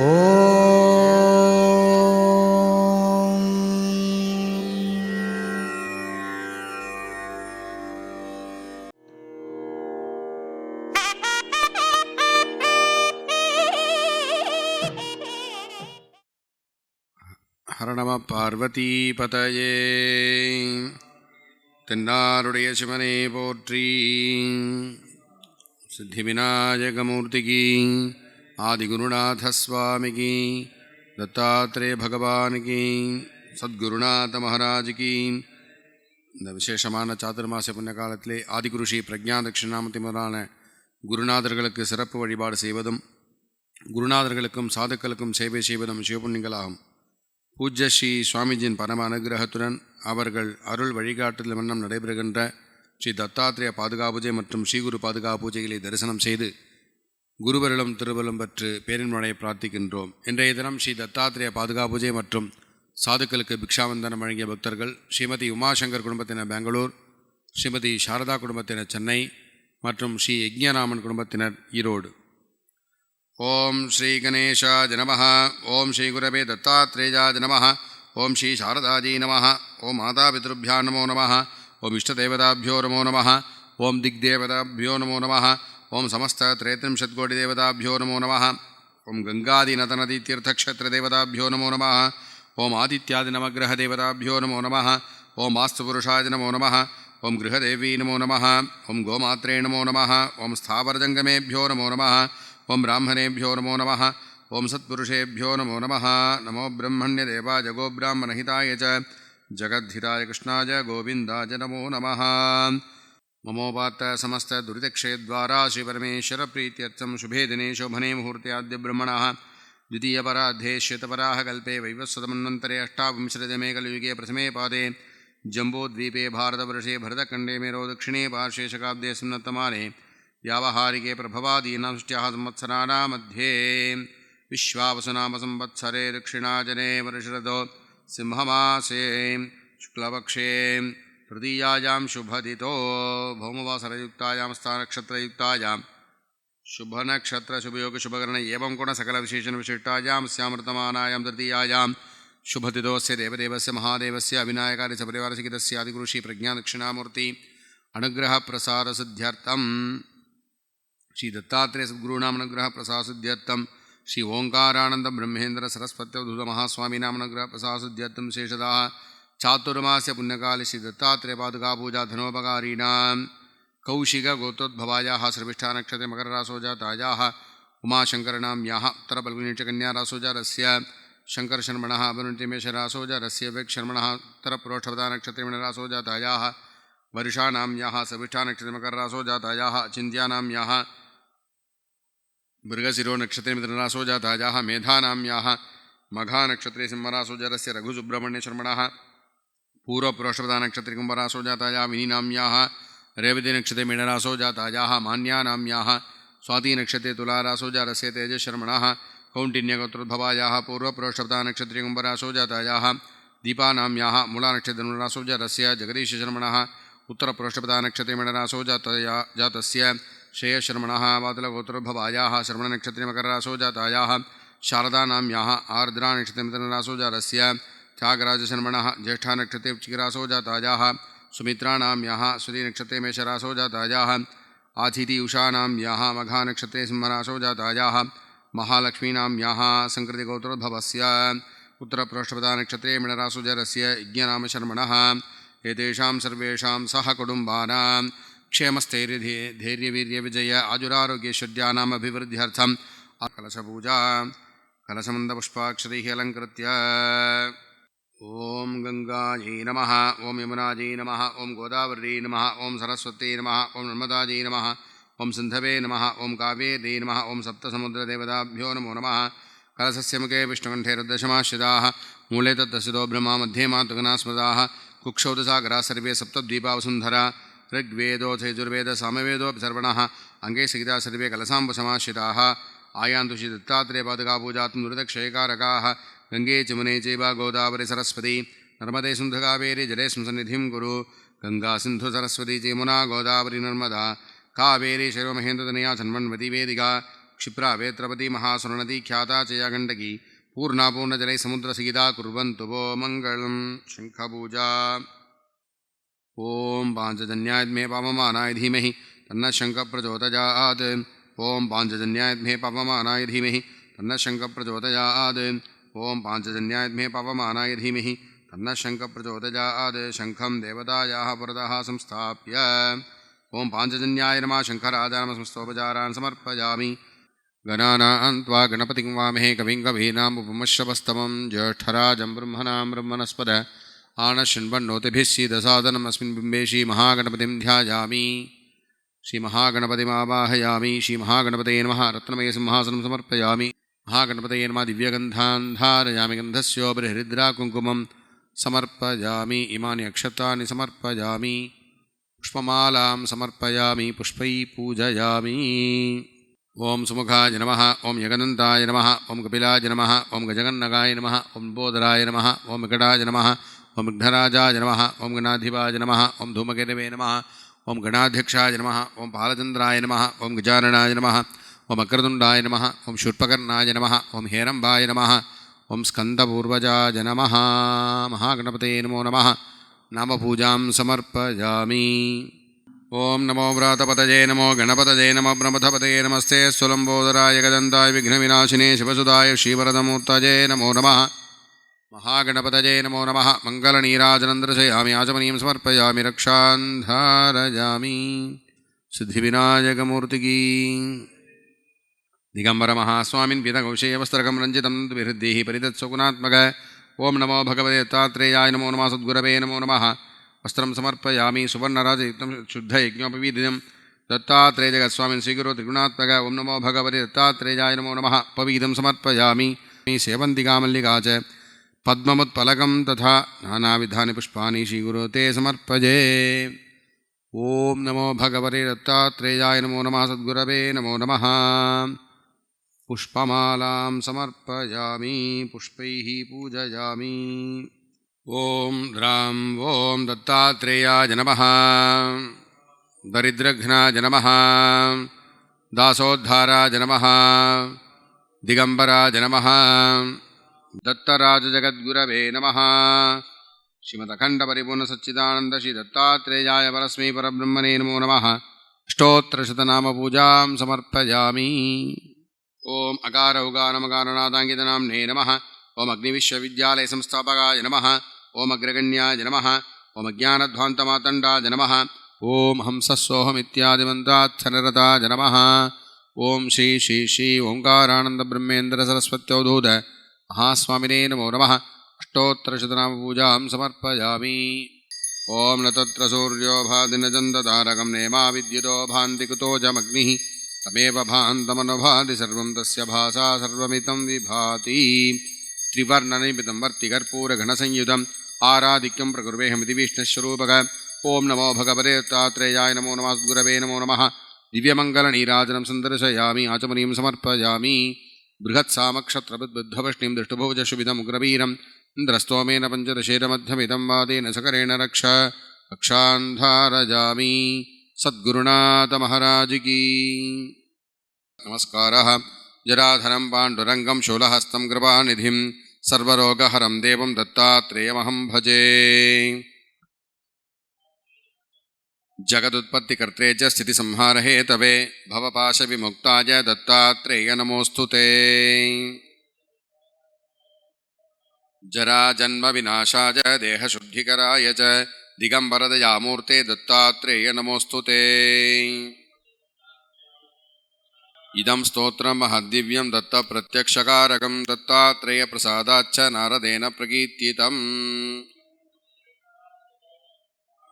ஹர நம பார்வதிபதயே தென்னாருடைய சிவனே போற்றி சித்தி விநாயகமூர்த்திக்கு ஆதிகுருநாதஸ்வாமிகி தத்தாத்ரே தத்தாத்திரேய பகவானுக்கு சத்குருநாத மகாராஜுக்கு இந்த விசேஷமான சாதுர்மாச புண்ணிய காலத்திலே ஆதிகுருஷி ஸ்ரீ பிரஜா தட்சிணாமூர்த்தி முதலான குருநாதர்களுக்கு சிறப்பு வழிபாடு செய்வதும் குருநாதர்களுக்கும் சாதுக்களுக்கும் சேவை செய்வதும் சிவபுண்ணியங்களாகும் பூஜ்ய ஸ்ரீ சுவாமிஜியின் பரம அனுகிரகத்துடன் அவர்கள் அருள் வழிகாட்டுதல் வண்ணம் நடைபெறுகின்ற ஸ்ரீ தத்தாத்திரேய பாதுகா பூஜை மற்றும் ஸ்ரீகுரு பாதுகா பூஜைகளை தரிசனம் செய்து குருவருளும் திருவருளும் பற்று பேரின்மனையை பிரார்த்திக்கின்றோம். இன்றைய தினம் ஸ்ரீ தத்தாத்திரேய பாதுகா பூஜை மற்றும் சாதுக்களுக்கு பிக்ஷாவந்தனம் வழங்கிய பக்தர்கள் ஸ்ரீமதி உமாசங்கர் குடும்பத்தினர் பெங்களூர் ஸ்ரீமதி சாரதா குடும்பத்தினர் சென்னை மற்றும் ஸ்ரீ யஜ்ஞராமன் குடும்பத்தினர் ஈரோடு. ஓம் ஸ்ரீ கணேஷா தினமஹ ஓம் ஸ்ரீ குரவே தத்தாத்ரேஜா தினமஹ ஓம் ஸ்ரீ சாரதாஜி நமஹ ஓம் மாதா பித்ருபியா நமோ நம ஓம் இஷ்டதேவதாபியோ நமோ நம ஓம் திக் திக்தேவதாபியோ நமோ நம ओम समस्त त्रयत्रिंशत्कोटिदेवताभ्यो नमो नम ओं गंगादीनतनदीतीर्थक्षत्रदेवताभ्यो नमो नम ओम आदिनवग्रहदेवताभ्यो नमो नम ओम आस्तुपुरुषाज नमो नम ओं गृहदेवी नमो नम ओं गोमात्रे नमो नम ओं स्थावरजंगमेभ्यो नमो नम ओं ब्राह्मणेभ्यो नमो नम ओं सत्षेभ्यो नमो नम नमो ब्रह्मण्यदेवा जगो ब्राह्मणहिताय च जगद्धिताय कृष्णाय नमो नम ममोपात्त समस्तदुरितक्षयद्वारा श्रीपरमेश्वरप्रीत्यर्थं शुभे दिने शोभने मुहूर्त्याद्यब्रह्मणः द्वितीयपराध्ये श्वेतपराः कल्पे वैवस्वतमन्वन्तरे अष्टाविंशतितमे कलियुगे प्रथमे पादे जम्बोद्वीपे भारतवर्षे भरतखण्डे मेरो दक्षिणे पार्श्वे शकाब्दे सुन्नतमाने व्यावहारिके प्रभवादीनां सृष्ट्याः संवत्सराणां मध्ये विश्वावसुनामसंवत्सरे दक्षिणाजने वर्षरतो सिंहमासे शुक्लपक्षे तृतीयायां शुभदितो, भौमवासरयुक्तायां, स्थानक्षत्रयुक्तायां, शुभनक्षत्रशुभयोगशुभकरण एवं गुणसकलविशेषणविशिष्टायां स्यामृतमानायां तृतीयायां शुभतिथोस्य देवदेवस्य महादेवस्य अविनायकार्य सपरिवारसिकितस्य आदिगुरुषि प्रज्ञादक्षिणामूर्ति अनुग्रहप्रसारसिद्ध्यर्थं श्री चातुर्मास्य पुण्यकाले श्री दत्तात्रेय पादुका पूजा धनोपकारीणां कौशिकगोत्रोद्भवायाः सर्विष्ठा नक्षत्रे मकररासोजा ताजाः उमाशङ्करणां याः उत्तरपल्गुनीचकन्यारासोजारस्य शङ्करशर्मणः अवनुतिमेषरासोजारस्य वेक्षर्मणः उत्तरप्रोष्ठवदानक्षत्रेमणरासोजातायाः वर्षाणां याः सविष्ठानक्षत्रमकररासोजातायाः चिन्त्यानां याः, मृगशिरो नक्षत्रेमित्ररासोजातायाः मेधानां याः मघानक्षत्रे सिंहरासोजारस्य रघुसुब्रह्मण्यशर्मणः पूर्व पुरुषपदा नक्षत्र कुंभरास हो जाता या विनी नाम्या रेवती नक्षत्र मीनरास हो जाता या, मान्या नाम्या स्वाति नक्षत्र तुलारास हो जा रस्य तेज शर्मण श्रमण कौंडिन्यगोत्रोद्भवाया पूर्व पुरुषपदा नक्षत्र कुंभरास हो जाता या, दीपा नाम्या मूला नक्षत्र धनुरास हो जा रस्य, जगदीश शर्मण, उत्तर पुरुषपदा नक्षत्र मीनरास हो जाता या, जातस्य, श्रेय श्रमण वातलगोत्रोद्भवाया श्रवण नक्षत्र मकररास हो जाता या, शारदा नाम्या आर्द्रा नक्षत्र मित्र मित्ररासो जा रस्य त्यागराजशर्मण ज्येष्ठा नक्षत्रे चिकिरासो जाताजाः सुमित्राणां याः श्रीनक्षत्रे मेषरासो जाताजाः यहाँ याः, मघानक्षत्रे सिंहरासो जाताजाः महालक्ष्मीनां याः सङ्कृतिगोत्रोद्भवस्य उत्तरपृष्ठपदानक्षत्रे मिणरासु जरस्य यज्ञनामशर्मणः, एतेषां सर्वेषां सह कुटुम्बानां क्षेमस्थैर्यधे, धैर्यवीर्यविजय आजुरारोग्यैश्वर्यानाम् अभिवृद्ध्यर्थम् कलशपूजा, कलशमन्दपुष्पाक्षरैः अलङ्कृत्य ॐ गङ्गायै नमः ॐ यमुनायै नमः ॐ गोदावर्यै नमः ॐ सरस्वत्यै नमः ॐ नर्मदायै नमः ॐ सिन्धवे नमः ॐ कावेर्यै नमः ॐ सप्तसमुद्रदेवताभ्यो नमो नमः। कलशस्य मुखे विष्णुकण्ठे रुद्रशमाश्रिताः मूले तद्दशितो ब्रह्मा मध्ये मातृगणास्मदाः कुक्षौ सागराः सर्वे सप्तद्वीपावसुन्धरा ऋग्वेदोऽथ यजुर्वेद सामवेदोऽपि सर्वणः अङ्गे सहिता सर्वे कलसाम्बुसमाश्रिताः आयान्तु श्री गङ्गे चमुने चैव गोदावरि सरस्वती। नर्मदे सिन्धुकावेरि जले संसन्निधिं कुरु। गंगा सिंधु सरस्वती चेमुना गोदावरि नर्मदा। कावेरी शैवमहेन्द्रतनया जन्मन्वती वेदिका। क्षिप्रा वेत्रपति महासुरनदी ख्याता च या गण्डकी पूर्णापूर्णजलैः समुद्रसिगिता कुर्वन्तु वो मङ्गलं शङ्खपूजा। ॐ पाञ्चजन्यायद्मे पापमानाय धीमहि। तन्नः शङ्खप्रचोदयात् ॐ पाञ्चजन्यायद्मे पापमानाय धीमहि। तन्नः शङ्खप्रचोदयात् ॐ पाञ्चजन्यायद्मे पापमानाय धीमहि। तन्नः शङ्खप्रचोदयात्, शङ्खं देवतायाः पुरतः संस्थाप्य। ॐ पाञ्चजन्याय नमः शङ्खराजानमसंस्थोपचारान् समर्पयामि। गणानां त्वा गणपतिं वामहे, कविं कवीनामुपमश्रवस्तमं ज्येष्ठराजं ब्रह्मणां ब्रह्मणस्पद। आनशृण्वन्नोतिभिः सीदसादनम्, अस्मिन् बिम्बे श्रीमहागणपतिं श्रीमहागणपतिमावाहयामि। श्रीमहागणपतये नमः, रत्नमयसिंहासनं समर्पयामि। மகாகணபதயே நமா திவ்யகந்தாந்தாரயாமி கந்தஸ்யோபரி ஹரித்ரா குங்குமம் சமர்ப்பயாமி இமானி அக்ஷத்தானி சமர்ப்பயாமி புஷ்பமாலாம் சமர்ப்பயாமி புஷ்பை பூஜயாமி ஓம் சுமுகாய நம ஓம் யகனந்தாய நம ஓம் கபிலாய நம ஓம் கஜகன்னகாய நம ஓம் போதராய நம ஓம் விகடாய நம ஓம் விக்னராஜாய நம ஓம் கணாதிபாய நம ஓம் தூமகிரவே நம ஓம் கணாध्यக்ஷாய நம ஓம் பாலச்சந்திராய நம ஓம் கஜாரணாய நம ஓம் அக்ரதுண்டாய நம ஓம் ஷுட்பகர்ணாய நம ஓம் ஹேரம்பாய நம ஓம் ஸ்கந்தபூர்வஜாய நம மகாகணபதே நமோ நம நாம பூஜாம் சமர்ப்பயாமி. ஓம் நமோ விராத்தபதஜே நமோ கணபதஜே நம பிரமதபதே நமஸ்தே சுலம்போதராய கதந்தாய் விக்னவிநாசினே சிவசுதாய ஸ்ரீவரதமூர்த்தஜே நமோ நம மகாகணபதஜே நமோ நம மங்களநீராஜனந்திரசயாமி ஆஜமனியம் சமர்ப்பயாமி ரக்ஷாந்தாரஜாமி சித்திவிநாயகமூர்த்திகீ திகம்பர மகாஸ்வாமின் பிதகௌஷேவஸ்திரகம் ரஞ்சிதம் விருத்தி பரிதத் சுகுணாத்மக ஓம் நமோ பகவதே தத்தாத்ரேயாய நமோ நம சத்குரவே நமோ நம வஸ்திரம் சமர்ப்பயாமி சுவர்ணராஜயுக்தம் சுத்த யஜ்ஞோபவீதியம் தத்தாத்ரேய ஜெகஸ்வாமின் ஸ்ரீகுரு திரிகுணாத்மக ஓம் நமோ பகவதே தத்தாத்ரேயாய நமோ நம பவீதம் சமர்ப்பயாமி சேவந்திகாமல்லிகாச்ச பத்மமுத்பலகம் ததா நானாவிதானி புஷ்பானி ஸ்ரீகுரு தே சமர்ப்பஜே ஓம் நமோ பகவதே தத்தாத்ரேயாய நமோ நம சத்குரவே நமோ நம पुष्पमालां समर्पयामि पुष्पैः पूजयामि ॐ द्रां ॐ दत्तात्रेयाय नमः दरिद्रघ्नाय नमः दासोद्धाराय नमः दिगम्बराय नमः दत्तराजजगद्गुरवे नमः श्रीमदखण्डपरिपूर्णसच्चिदानन्द श्रीदत्तात्रेयाय परस्मै परब्रह्मणे नमो नमः अष्टोत्तरशतनामपूजां समर्पयामि ஓம் அகார உகாரமகாரநாதாங்கித நாம்னே நம. ஓம் அக்னிவிஸ்வவித்யாலய சம்ஸ்தாபகாய நம. ஓம் அக்ரகண்யாய நம. ஓம் அஜானத்வாந்தமாதண்டாய நம. ஓம் ஹம்சோஹமித்யாதிமந்தாத்சனரதாய நம. ஓம் ஸ்ரீ ஸ்ரீ ஸ்ரீ ஓங்காரானந்த பிரம்மேந்திர சரஸ்வத்தியோதூத மகாஸ்வாமினே நமோ நம. அஷ்டோத்தரசதநாம பூஜாம் சமர்ப்பயாமி. ஓம் நூர்யோ பாதினஜந்த தாரகம் நேமா வித்யுதோ பாந்தி குதோஜமக்னி तमेव भान्तमनुभाति सर्वं तस्य भासा सर्वमितं विभाति त्रिवर्णनिमितं वर्तिकर्पूरघनसंयुतम् आराधिक्यं प्रकुर्वेहमिति विष्णुस्वरूपक ॐ नमो भगवते दत्तात्रेयाय नमो नमः सद्गुरवे नमो नमः दिव्यमङ्गलनीराजनं सन्दर्शयामि आचमनीं समर्पयामि बृहत्सामक्षत्रबुद्धवष्णीं दृष्टुभुजशुभिदमुग्रवीरम् इन्द्रस्तोमेन पञ्चदशेरमध्यमिदं वादेन सकरेण रक्ष रक्षान्धारयामि सद्गुरुनाथमहाराजिकी नमस्कारः। जराधरं पाण्डुरङ्गं शूलहस्तं, कृपानिधिं, सर्वरोगहरं, देवं दत्तात्रेयमहं भजे। जगदुत्पत्तिकर्त्रे च स्थितिसंहारहेतवे भवपाशविमुक्ताय दत्तात्रेय नमोऽस्तु ते। जराजन्मविनाशाय, देहशुद्धिकराय दिगम्बरदयामूर्ते दत्तात्रेय नमोऽस्तु ते इदं स्तोत्रं महद्दिव्यं दत्तप्रत्यक्षकारकं दत्तात्रेयप्रसादाच्च नारदेन प्रकीर्तितम्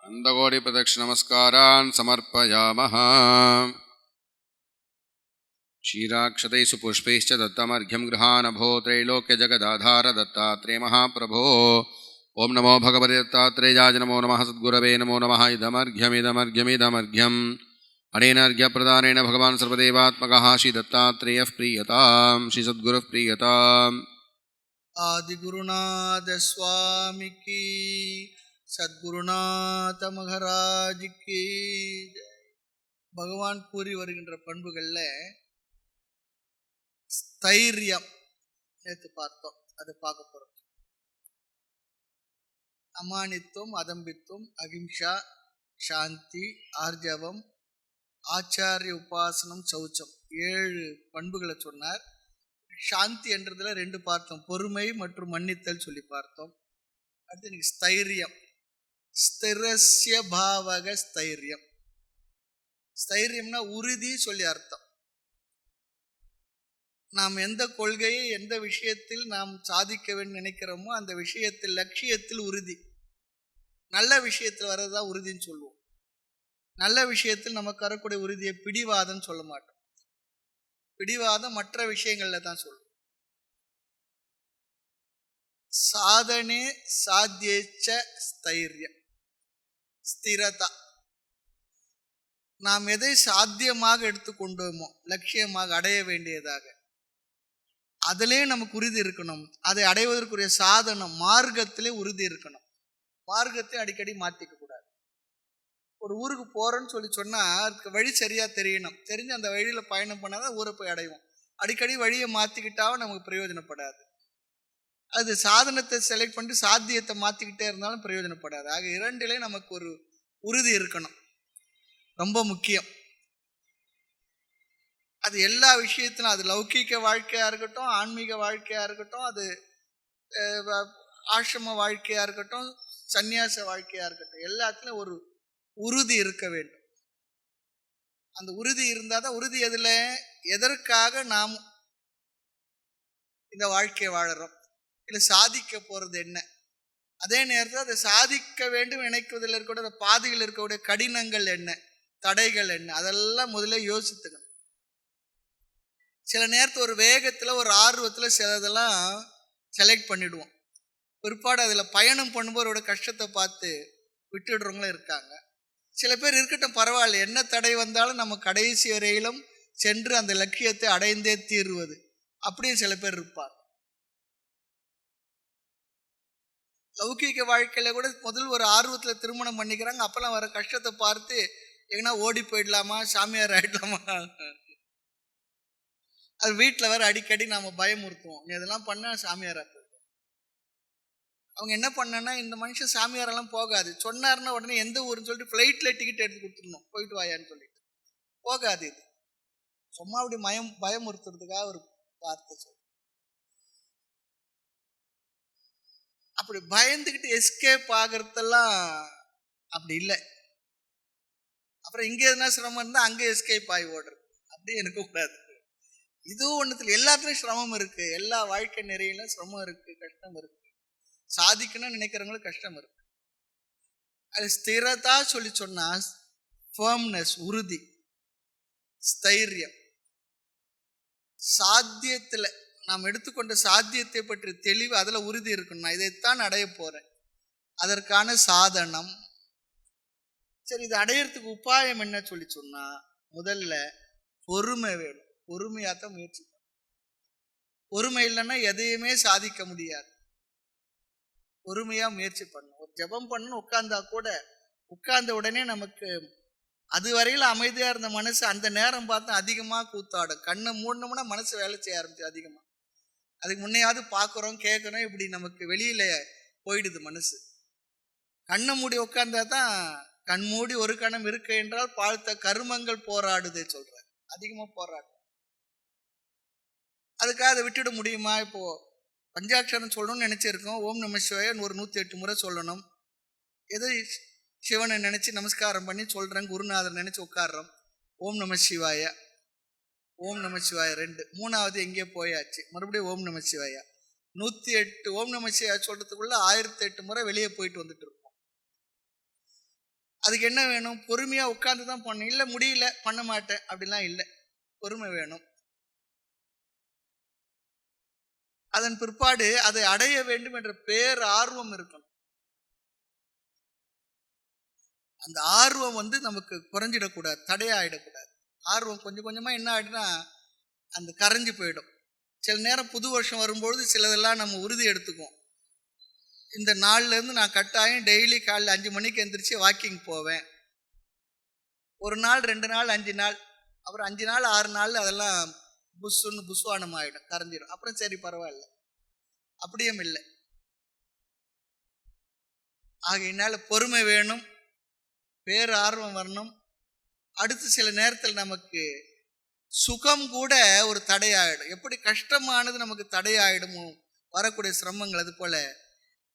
अन्दकोटिप्रदक्षिणमस्कारान् समर्पयामः क्षीराक्षतैः सुपुष्पैश्च दत्तमर्घ्यं गृहानभो त्रैलोक्यजगदाधार दत्तात्रेय महाप्रभो ஓம் நமோ பகவதே தாத்ரேஜாஜ நமோ நம சத்குரவே நமோ நம இதமர்ఘமிதமர்ఘமிதமர்ঘம் அனேனர்ఘப்பிரதானேன பகவான் சர்வதேவாத்மகா ஸ்ரீ தத்தாத்ரேய பிரியதாம் ஸ்ரீ சத்குரு பிரியதாம். ஆதிகுருநாத சுவாமி கீ சத்குருநாத மகராஜ் கீ பகவான் கூறி வருகின்ற பண்புகளில் ஸ்தைரியம் நேற்று பார்த்தோம். அது பார்க்க போகிறோம் அமானித்துவம் அதம்பித்துவம் அகிம்சா சாந்தி ஆர்ஜவம் ஆச்சாரிய உபாசனம் சௌச்சம். ஏழு பண்புகளை சொன்னார். சாந்தி என்றதுல ரெண்டு பார்த்தோம். பொறுமை மற்றும் மன்னித்தல் சொல்லி பார்த்தோம். அடுத்து இன்னைக்கு ஸ்தைரியம். ஸ்திரஸ்ய பாவக ஸ்தைரியம். ஸ்தைரியம்னா உறுதி சொல்லி அர்த்தம். நாம் எந்த கொள்கையை எந்த விஷயத்தில் நாம் சாதிக்க வேண்டும் நினைக்கிறோமோ அந்த விஷயத்தில் லட்சியத்தில் உறுதி. நல்ல விஷயத்தில் வர்றதுதான் உறுதின்னு சொல்லுவோம். நல்ல விஷயத்தில் நமக்கு வரக்கூடிய உறுதியை பிடிவாதம் சொல்ல மாட்டோம். பிடிவாதம் மற்ற விஷயங்கள்ல தான் சொல்லுவோம். சாதனே சாத்தியச்ச ஸ்தைரியம். ஸ்திரதா. நாம் எதை சாத்தியமாக எடுத்துக்கொண்டோமோ லட்சியமாக அடைய வேண்டியதாக. அதிலே நமக்கு உறுதி இருக்கணும். அதை அடைவதற்குரிய சாதனம் மார்க்கத்திலே உறுதி இருக்கணும். மார்க்கத்தையும் அடிக்கடி மாற்றிக்க கூடாது. ஒரு ஊருக்கு போகிறேன்னு சொல்லி சொன்னால் அதுக்கு வழி சரியாக தெரியணும். தெரிஞ்சு அந்த வழியில் பயணம் பண்ணால் தான் ஊரை போய் அடைவோம். அடிக்கடி வழியை மாற்றிக்கிட்டாவும் நமக்கு பிரயோஜனப்படாது. அது சாதனத்தை செலக்ட் பண்ணிட்டு சாத்தியத்தை மாற்றிக்கிட்டே இருந்தாலும் பிரயோஜனப்படாது. ஆக இரண்டிலே நமக்கு ஒரு உறுதி இருக்கணும். ரொம்ப முக்கியம். அது எல்லா விஷயத்திலும் அது லௌகீக வாழ்க்கையாக இருக்கட்டும் ஆன்மீக வாழ்க்கையாக இருக்கட்டும் அது ஆசிரம வாழ்க்கையாக இருக்கட்டும் சந்நியாச வாழ்க்கையா இருக்கட்டும் எல்லாத்துலையும் ஒரு உறுதி இருக்க வேண்டும். அந்த உறுதி இருந்தால் தான் உறுதி எதில்? எதற்காக நாம் இந்த வாழ்க்கையை வாழறோம்? இல்லை சாதிக்க போறது என்ன? அதே நேரத்தில் அதை சாதிக்க வேண்டும் நினைக்குவதில் இருக்கக்கூடிய அந்த பாதையில் இருக்கக்கூடிய கடினங்கள் என்ன? தடைகள் என்ன? அதெல்லாம் முதல்ல யோசித்துக்கணும். சில நேரத்தில் ஒரு வேகத்தில் ஒரு ஆர்வத்தில் சிலதெல்லாம் செலக்ட் பண்ணிடுவோம். பிற்பாடு அதில் பயணம் பண்ணும்போதோட கஷ்டத்தை பார்த்து விட்டுடுறவங்களும் இருக்காங்க. சில பேர் இருக்கட்டும் பரவாயில்ல. என்ன தடை வந்தாலும் நம்ம கடைசி வரையிலும் சென்று அந்த லட்சியத்தை அடைந்தே தீர்வது. அப்படியும் சில பேர் இருப்பார் லௌகீக வாழ்க்கையில் கூட முதல் ஒரு ஆர்வத்தில் திருமணம் பண்ணிக்கிறாங்க. அப்போல்லாம் வர கஷ்டத்தை பார்த்து எங்கன்னா ஓடி போயிடலாமா? சாமியார் ஆகிடலாமா அது வீட்டில் வேற அடிக்கடி நாம் பயமுறுத்துவோம். நீ இதெல்லாம் பண்ணால் சாமியாரா அவங்க என்ன பண்ணனா இந்த மனுஷன் சாமியாரெல்லாம் போகாது. சொன்னார்னா உடனே எந்த ஊருன்னு சொல்லிட்டு ஃப்ளைட்டில் டிக்கெட் எடுத்து கொடுத்துடணும். போயிட்டு வாயான்னு சொல்லிட்டு. போகாது இது. சும்மா அப்படி மயம் பயமுறுத்துறதுக்காக ஒரு வார்த்தை சொல்லு அப்படி பயந்துக்கிட்டு எஸ்கேப் ஆகிறதெல்லாம் அப்படி இல்லை. அப்புறம் இங்கே எதுனா சிரமம் இருந்தால் அங்கே எஸ்கேப் ஆகி ஓடுறது. அப்படி எனக்கு கூடாது. இதுவும் ஒன்றுத்துல எல்லாத்துலயும் சிரமம் இருக்கு. எல்லா வாழ்க்கை நிறையிலும் சிரமம் இருக்கு கஷ்டம் இருக்கு. சாதிக்கணும்னு நினைக்கிறவங்களுக்கு கஷ்டம் இருக்கு. அது ஸ்திரதா சொல்லி சொன்னா ஃபர்ம்னஸ் உறுதி ஸ்தைரியம். சாத்தியத்தில் நாம் எடுத்துக்கொண்ட சாத்தியத்தை பற்றி தெளிவு அதில் உறுதி இருக்கணும். நான் இதைத்தான் அடைய போகிறேன் அதற்கான சாதனம். சரி இது அடையிறதுக்கு உபாயம் என்ன சொல்லி சொன்னால் முதல்ல பொறுமை வேணும். பொறுமையாக தான் முயற்சி பொறுமை இல்லைன்னா எதையுமே சாதிக்க முடியாது. பொறுமையாக முயற்சி பண்ணணும். ஒரு ஜெபம் பண்ணணும் உட்கார்ந்தா கூட உட்கார்ந்த உடனே நமக்கு அது வரையில் அமைதியாக இருந்த மனசு அந்த நேரம் பார்த்தா அதிகமாக கூத்தாடும். கண்ணை மூடணும்னா மனசு வேலை செய்ய ஆரம்பிச்சு அதிகமாக அதுக்கு முன்னையாவது பார்க்குறோம் கேட்குறோம் இப்படி நமக்கு வெளியில் போயிடுது மனசு. கண்ணை மூடி உட்கார்ந்தா தான் கண் மூடி ஒரு கணம் இருக்கு என்றால் பார்த்த கருமங்கள் போராடுதே சொல்கிறேன் அதிகமாக போராடும் அதுக்காக அதை விட்டுட முடியுமா இப்போது பஞ்சாட்சரம் சொல்லணும்னு நினச்சிருக்கோம். ஓம் நம சிவாயன்னு ஒரு நூற்றி எட்டு முறை சொல்லணும். ஏதோ சிவனை நினச்சி நமஸ்காரம் பண்ணி சொல்கிறேன் குருநாதர் நினச்சி உட்காடுறோம் ஓம் நம சிவாய. ஓம் நம சிவாய ரெண்டு. மூணாவது எங்கேயோ போயாச்சு? மறுபடியும் ஓம் நம சிவாயா. நூற்றி எட்டு ஓம் நம சிவாய சொல்கிறதுக்குள்ளே ஆயிரத்தி எட்டு முறை வெளியே போயிட்டு வந்துட்டு இருக்கோம் அதுக்கு என்ன வேணும்? பொறுமையாக உட்காந்து தான் பண்ணணும். இல்லை முடியல பண்ண மாட்டேன் அப்படிலாம் இல்லை. பொறுமை வேணும். அதன் பிற்பாடு அதை அடைய வேண்டும் என்ற பேர் ஆர்வம் இருக்கணும். அந்த ஆர்வம் வந்து நமக்கு குறைஞ்சிடக்கூடாது தடையாயிடக்கூடாது. ஆர்வம் கொஞ்சம் கொஞ்சமாக என்ன ஆகிடுன்னா அந்த கரைஞ்சி போயிடும். சில நேரம் புது வருஷம் வரும்பொழுது சிலதெல்லாம் நம்ம உறுதி எடுத்துக்குவோம். இந்த நாள்லேருந்து நான் கட்டாயம் டெய்லி காலையில் அஞ்சு மணிக்கு எந்திரிச்சு வாக்கிங் போவேன். ஒரு நாள் ரெண்டு நாள் அஞ்சு நாள். அப்புறம் அஞ்சு நாள் ஆறு நாள் அதெல்லாம் புஷ்ஷுன்னு புஷ்வானம் ஆயிடும் கரைஞ்சிடும் அப்புறம் சரி பரவாயில்ல. அப்படியும் இல்லை. ஆகையினால பொறுமை வேணும் பேர் ஆர்வம் வரணும். அடுத்து சில நேரத்தில் நமக்கு சுகம் கூட ஒரு தடையாயிடும். எப்படி கஷ்டமானது நமக்கு தடையாயிடுமோ வரக்கூடிய சிரமங்கள் அது போல.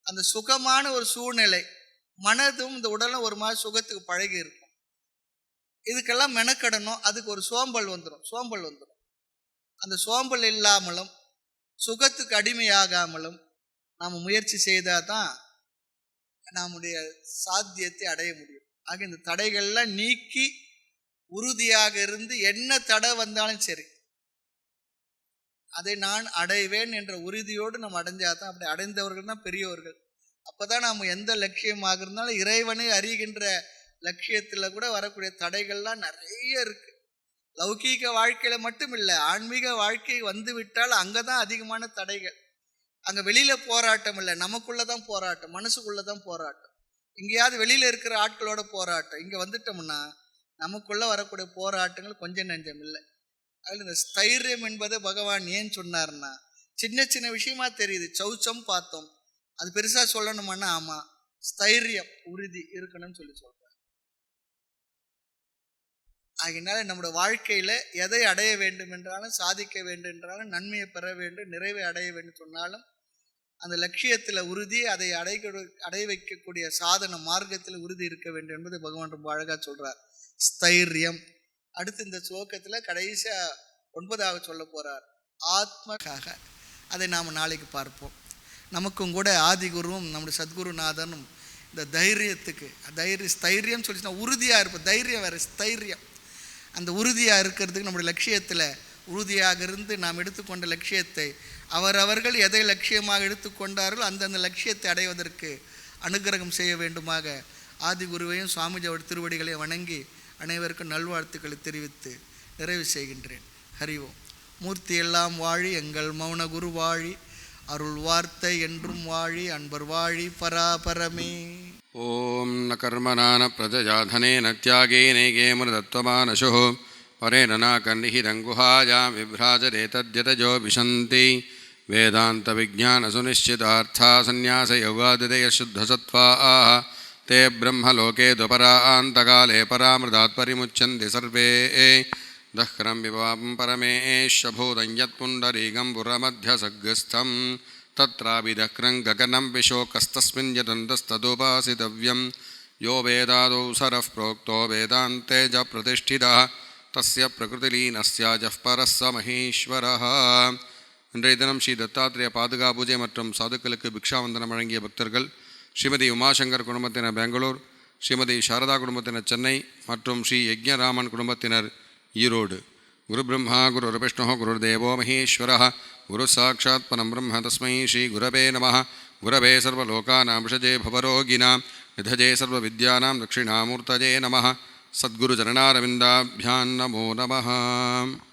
அந்த சுகமான ஒரு சூழ்நிலை மனதும் இந்த உடலும் ஒரு மாதிரி சுகத்துக்கு பழகி இருக்கும். இதுக்கெல்லாம் மெனக்கடணும் அதுக்கு ஒரு சோம்பல் வந்துடும் சோம்பல் வந்துடும் அந்த சோம்பல் இல்லாமலும் சுகத்துக்கு அடிமையாகாமலும் நாம் முயற்சி செய்தால் தான் நம்முடைய சாத்தியத்தை அடைய முடியும். ஆக இந்த தடைகள்லாம் நீக்கி உறுதியாக இருந்து என்ன தடை வந்தாலும் சரி அதை நான் அடைவேன் என்ற உறுதியோடு நம்ம அடைஞ்சாதான் அப்படி அடைந்தவர்கள் தான் பெரியவர்கள் அப்பதான் நாம் எந்த லட்சியமாக இருந்தாலும் இறைவனை அறிகின்ற லட்சியத்தில் கூட வரக்கூடிய தடைகள்லாம் நிறைய இருக்கு. லௌகீக வாழ்க்கையில மட்டும் இல்லை ஆன்மீக வாழ்க்கை வந்து விட்டால் அங்கதான் அதிகமான தடைகள். அங்கே வெளியில போராட்டம் இல்லை நமக்குள்ளதான் போராட்டம் மனசுக்குள்ளதான் போராட்டம். எங்கேயாவது வெளியில இருக்கிற ஆட்களோட போராட்டம். இங்கே வந்துட்டோம்னா நமக்குள்ள வரக்கூடிய போராட்டங்கள் கொஞ்சம் நெஞ்சம் இல்லை. அதில் இந்த ஸ்தைரியம் என்பதை பகவான் ஏன் சொன்னார்னா சின்ன சின்ன விஷயமா தெரியுது. சௌச்சம் பார்த்தோம். அது பெருசாக சொல்லணுமானா ஆமாம் ஸ்தைரியம் உறுதி இருக்கணும்னு சொல்லி சொல்கிறோம் ஆகினால நம்முடைய வாழ்க்கையில் எதை அடைய வேண்டும் என்றாலும் சாதிக்க வேண்டும் என்றாலும் நன்மையை பெற வேண்டும் நிறைவை அடைய வேண்டும் சொன்னாலும் அந்த லட்சியத்தில் உறுதி அதை அடைய அடைய வைக்கக்கூடிய சாதன மார்க்கத்தில் உறுதி இருக்க வேண்டும் என்பது பகவான் ரொம்ப அழகாக சொல்கிறார் ஸ்தைரியம். அடுத்து இந்த சோக்கத்தில் கடைசியாக ஒன்பதாவது சொல்ல போகிறார் ஆத்மக்காக. அதை நாம் நாளைக்கு பார்ப்போம். நமக்கும் கூட ஆதிகுருவும் நம்முடைய சத்குருநாதனும் இந்த தைரியத்துக்கு தைரிய ஸ்தைரியம் சொல்லிச்சுன்னா உறுதியாக இருப்போம். தைரியம் வேறு ஸ்தைரியம். அந்த உறுதியாக இருக்கிறதுக்கு நம்முடைய லட்சியத்தில் உறுதியாக இருந்து நாம் எடுத்துக்கொண்ட லட்சியத்தை அவரவர்கள் எதை லட்சியமாக எடுத்துக்கொண்டார்களோ அந்தந்த லட்சியத்தை அடைவதற்கு அனுகிரகம் செய்ய வேண்டுமாக ஆதிகுருவையும் சுவாமிஜி அவர் திருவடிகளையும் வணங்கி அனைவருக்கும் நல்வாழ்த்துக்களை தெரிவித்து நிறைவு செய்கின்றேன். ஹரிவோம் மூர்த்தி எல்லாம் வாழி எங்கள் மௌன குரு வாழி. அருள் வார்த்தை என்றும் வாழி அன்பர் வாழி பராபரமே ॐ न कर्मणा न प्रजया धनेन त्यागेनैके मृदत्वमानशुः परेण नाकर्निहिरङ्गुहायां विभ्राजरेतद्यतजो विशन्ति वेदान्तविज्ञानसुनिश्चितार्था सन्न्यासयोगादिदयशुद्धसत्त्वा आह ते ब्रह्मलोके दुपरान्तकाले परामृतात् परिमुच्यन्ति सर्वे दह्रं विवां परमेशभूतं यत्पुण्डरीकं पुरमध्यसग्रस्थं तत्राभिदक्रं गगनं विशोकस्तस्मिन् यदन्तस्तदुपासितव्यं यो वेदादौ सरः प्रोक्तो वेदान्ते च प्रतिष्ठितः तस्य प्रकृतिलीनस्याजः परः स महेश्वरः இன்றைய தினம் ஸ்ரீ தத்தாத்திரேய பாதுகா பூஜை மற்றும் சாதுக்களுக்கு பிக்ஷாவந்தனம் வழங்கிய பக்தர்கள் ஸ்ரீமதி உமாசங்கர் குடும்பத்தினர் பெங்களூர் ஸ்ரீமதி சாரதா குடும்பத்தினர் சென்னை மற்றும் ஸ்ரீ யஜ்ஞராமன் குடும்பத்தினர் ईरोड् गुरुब्रह्मा, गुरुर्विष्णुः, गुरुर्देवो महेश्वरः। गुरुसाक्षात् परं ब्रह्म तस्मै श्रीगुरवे नम। गुरवे सर्वोकाना वृषजे भवरोगिणां। निधजे सर्वविद्यानां दक्षिणामूर्तये नमः। सद्गुरुचरणारविन्दाभ्यां नमो नमः।